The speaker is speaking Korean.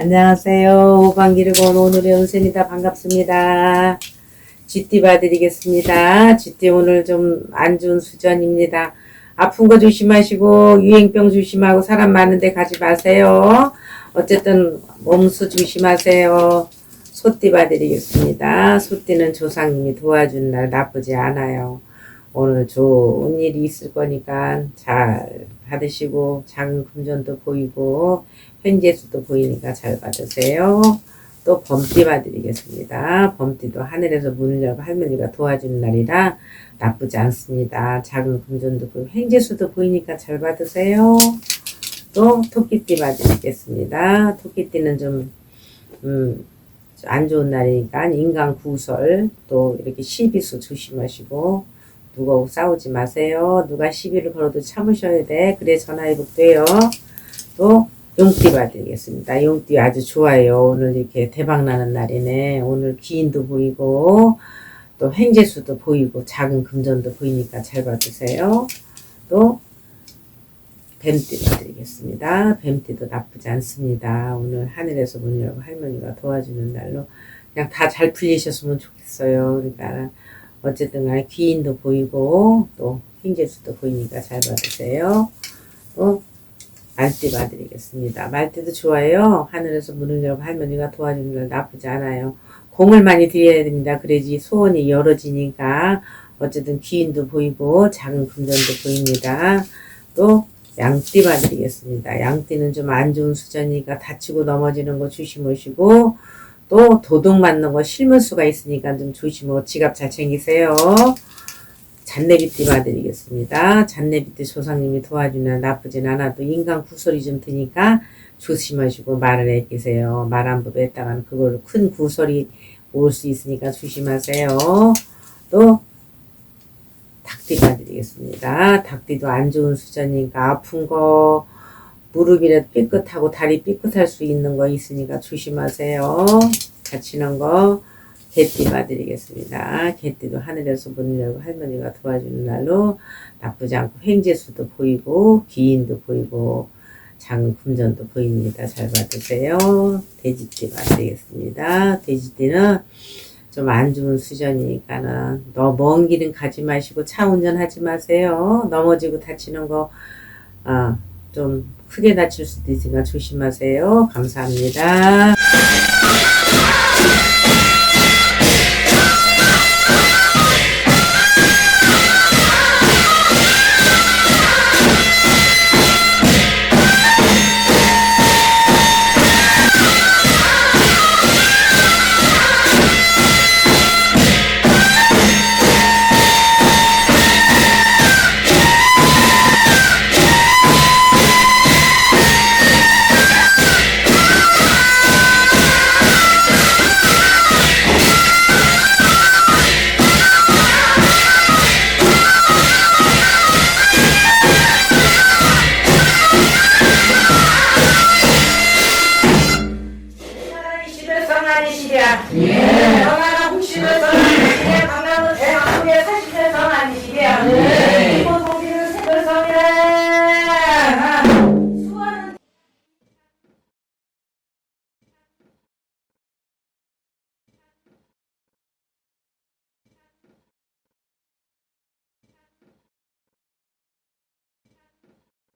안녕하세요. 본 오늘의 은쌤이다. 반갑습니다. 쥐띠 봐드리겠습니다. 쥐띠 오늘 좀 안 좋은 수전입니다. 아픈 거 조심하시고 유행병 조심하고 사람 많은데 가지 마세요. 어쨌든 몸수 조심하세요. 소띠 봐드리겠습니다. 소띠는 조상님이 도와준 날 나쁘지 않아요. 오늘 좋은 일이 있을 거니까 잘 받으시고 작은 금전도 보이고 현재수도 보이니까 잘 받으세요. 또 범띠 봐드리겠습니다. 범띠도 하늘에서 문을 열고 할머니가 도와주는 날이라 나쁘지 않습니다. 작은 금전도 보이고 횡재수도 보이니까 잘 받으세요. 또 토끼띠 봐드리겠습니다. 토끼띠는 좀, 음, 안 좋은 날이니까 인간 구설 또 이렇게 시비수 조심하시고 누가 싸우지 마세요. 누가 시비를 걸어도 참으셔야 돼. 그래 전화해볼게요. 또 용띠 봐드리겠습니다. 용띠 아주 좋아요. 오늘 이렇게 대박 나는 날이네. 오늘 기인도 보이고 또 횡재수도 보이고 작은 금전도 보이니까 잘 봐주세요. 또 뱀띠 봐드리겠습니다. 뱀띠도 나쁘지 않습니다. 오늘 하늘에서 문 열고 할머니가 도와주는 날로 그냥 다 잘 풀리셨으면 좋겠어요. 그러니까 어쨌든 간에 귀인도 보이고 또 흰재수도 보이니까 잘 받으세요. 또 말띠 봐드리겠습니다. 말띠도 좋아요. 하늘에서 문을 열고 할머니가 도와주는 날 나쁘지 않아요. 공을 많이 드려야 됩니다. 그래야지 소원이 열어지니까 어쨌든 귀인도 보이고 작은 금전도 보입니다. 또 양띠 봐드리겠습니다. 양띠는 좀 안 좋은 수전이니까 다치고 넘어지는 거 조심하시고 또 도둑 맞는 거 실물 수가 있으니까 좀 조심하고 지갑 잘 챙기세요. 잔내비띠 봐드리겠습니다. 잔내비띠 조상님이 도와주면 나쁘진 않아도 인간 구설이 좀 드니까 조심하시고 말을 해주세요. 말 한번 했다가는 그걸로 큰 구설이 올 수 있으니까 조심하세요. 또 닭띠 봐드리겠습니다. 닭띠도 안 좋은 수저니까 아픈 거 무릎이라도 삐끗하고 다리 삐끗할 수 있는 거 있으니까 조심하세요. 다치는 거 개띠 봐드리겠습니다. 개띠도 하늘에서 열고 할머니가 도와주는 날로 나쁘지 않고 횡재수도 보이고 귀인도 보이고 작은 금전도 보입니다. 잘 받으세요. 돼지띠 봐드리겠습니다. 돼지띠는 좀 안 좋은 수전이니까는 너먼 길은 가지 마시고 차 운전하지 마세요. 넘어지고 다치는 거 어, 좀 크게 다칠 수도 있으니까 조심하세요. 감사합니다.